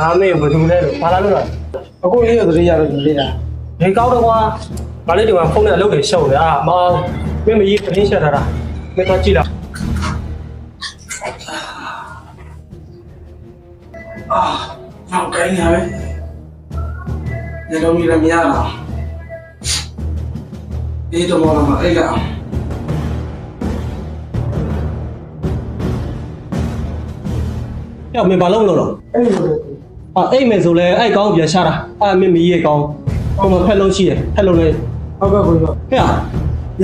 အားမေဘယ်သူလဲလို့ဘာလာလို့လဲအခုလေးရသတိရတော့လေးတာဒီကောက်တော့ကွာငါလေးဒီမှာဖုန်းနဲ့အလုပ်တွေရှုပ်နေအာမောင်မင်းမကြီးတင်းရှက်ထားတာမင်းတော့ကြည့်လားအာနောက်ကိုင်းနေပဲညလုံးကြီးလည်းမရတော့ဒီတော့မောလာမအဲ့ကောင် ကြောက်မင်းဘာလုပ်လို့တော့အဲ့လိုလေအာအိတ်မယ်ဆိုလဲအဲ့ကောင်းပြန်ရှာတာအာမင်းမကြီးရဲ့ကောင်းဟိုမှာဖက်လုံးရှိတယ်ဖက်လုံးလေးဟုတ်ကဲ့ကိုကြီးဟဲ့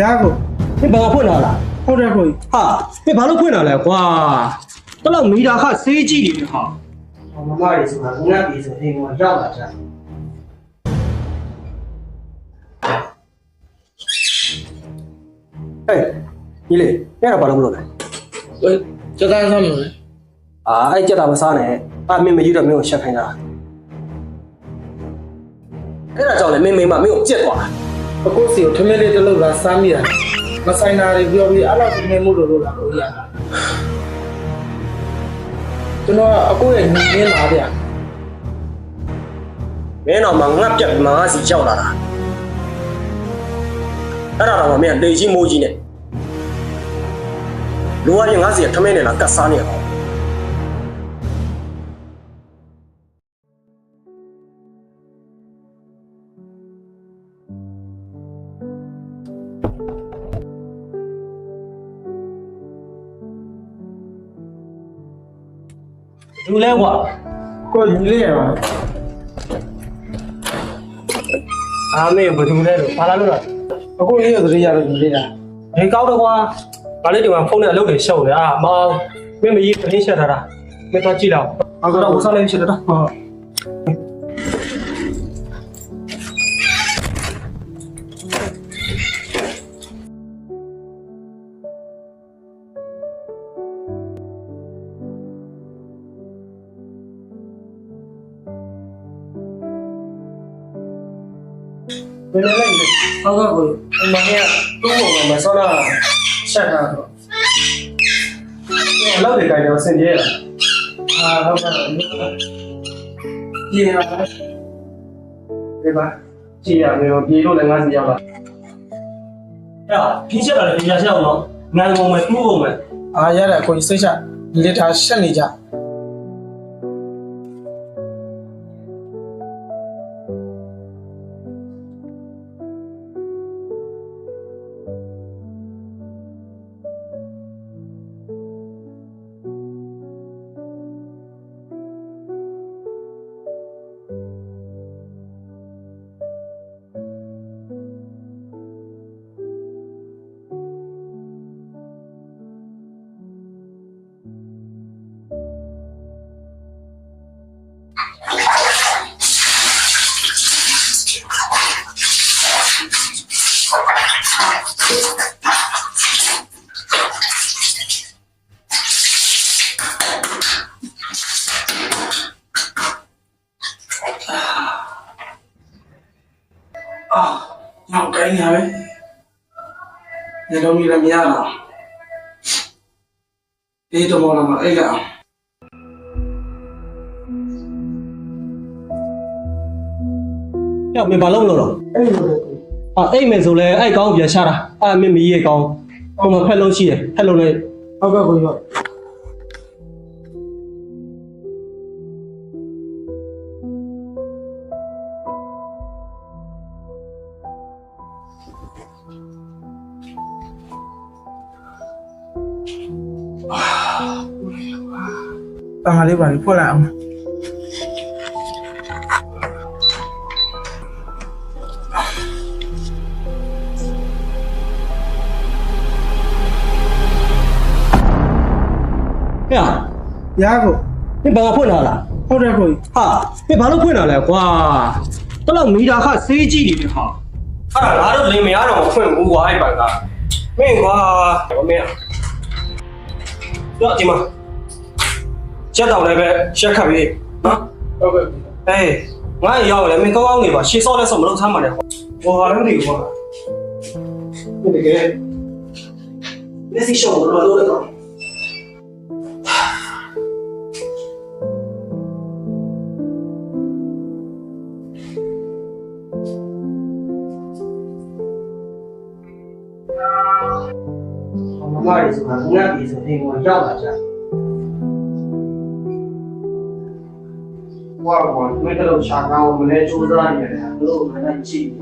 ရကိုမင်းဘာဖွင့်လာလားဟုတ်တယ်ကိုကြီးဟာမင်းဘာလို့ဖွင့်လာလဲကွာတော့လောက်မီတာခဆေးကြည့်နေဟာမမရီဆိုတာငါပြည်ဆိုအိမ်မှာရောက်လာကြဟဲ့ဒီလေအဲ့ဒါဘာလို့မလုပ်လဲဟိုစကားဆမ်းမလို့ အာအဲ့ကြက်တာမစားနဲ့အာမင်းမကြီးတော့မင်းကိုရှက်ခိုင်းတာအဲ့ဒါကြောင့်လေမင်းမိမမင်းကိုကြက်သွားတာအခုစီကိုထမင်းလေးတစ်လုံးလာစားမိတာမဆိုင်တာတွေပြောပြီးအဲ့လောက်ဒီနေမှုလို့လို့လာလို့ရကျွန်တော်အခုရဲ့ညီမင်းပါဗျာမင်းတော့မငတ်ပြက်ပြီးမငါစီရောက်လာတာအဲ့ဒါတော့မင်းကလေကြီးမိုးကြီးနဲ့လူကရင်ငါစီကထမင်းနဲ့လာကတ်စားနေရအောင် လူလဲကွာကိုညီလေးရပါအာမေဘယ်သူလဲလို့ဘာလာလို့လဲအခုလေးရသတိရတော့လေးတာဒီကောက်တော့ကွာငါလေးဒီမှာဖုန်းနဲ့အလုပ်တွေရှုပ်နေအာမောင်မင်းမကြီးတင်းရှက်ထားတာမင်းတော့ကြည့်လောက်ဟုတ်ကတော့ဝစားလေးရှက်တာဟုတ် ဘယ်နဲ့လိုက်လဲဟုတ်ကဲ့ကိုအမေကသူ့ဘုံမှာဆောလာရှက်တာတော့အလုပ်တွေကြိုင်တော့စင်ကြဲတာအာဟုတ်ကဲ့ပြေးရပါဒီပါကြည့်ရမယ်ပြေလို့လည်းငါစီရောက်လာအဲ့ဒီချက်တာလည်းဒီရရှက်အောင်တော့နိုင်ပုံမဲ့သူ့ပုံမဲ့အာရတယ်ကိုကြီးစိတ်ချလစ်ထားရှက်နေကြ နောက်ကိုင်းနေပဲညလုံးကြီးလည်းမရတော့ဒီတော့မောလာမအဲ့ကောင်ကြောက်မင်းဘာလုပ်လို့တော့အဲ့လိုလေအာအိတ်မယ်ဆိုလဲအဲ့ကောင်းပြန်ရှာတာအာမင်းမကြီးရဲ့ကောင်းဟိုမှာဖက်လုံးရှိတယ်ဖက်လုံးလေးဟုတ်ကဲ့ကိုကြီး ပန်းကလေးပါလေးဖွက်လိုက်အောင်ဟဲ့ရကိုမင်းဘာဖွင့်လာလားဟုတ်တယ်ကိုကြီးဟာမင်းဘာလို့ဖွင့်လာလဲကွာတော့လောက်မီတာခဆေးကြည့်နေတယ်ဟာအဲ့ဒါငါတို့လင်မရတော့မဖွင့်ဘူးကွာအဲ့ဘက်ကမင်းကွာမင်း တော့ဒီမှာချက်တော့လည်းပဲရက်ခတ်ပြီးနော်ဟုတ်ကဲ့အေးငါရောက်လည်းမင်းကောင်းကောင်းနေပါရှေ့စောလဲဆိုမလုပ်သားမှလည်းဟောဟာလည်းမသိဘူးကွာဒီကဲမျက်စိရှော့လို့လို့တော့ မတွေဆိုတာငတ်ပြီဆိုရင်ကိုရောက်လာကြဝါဘောမင်းတို့ရှာကောင်းမလဲစူးစမ်းနေတယ်သူတို့ကလည်းကြည့်ဟ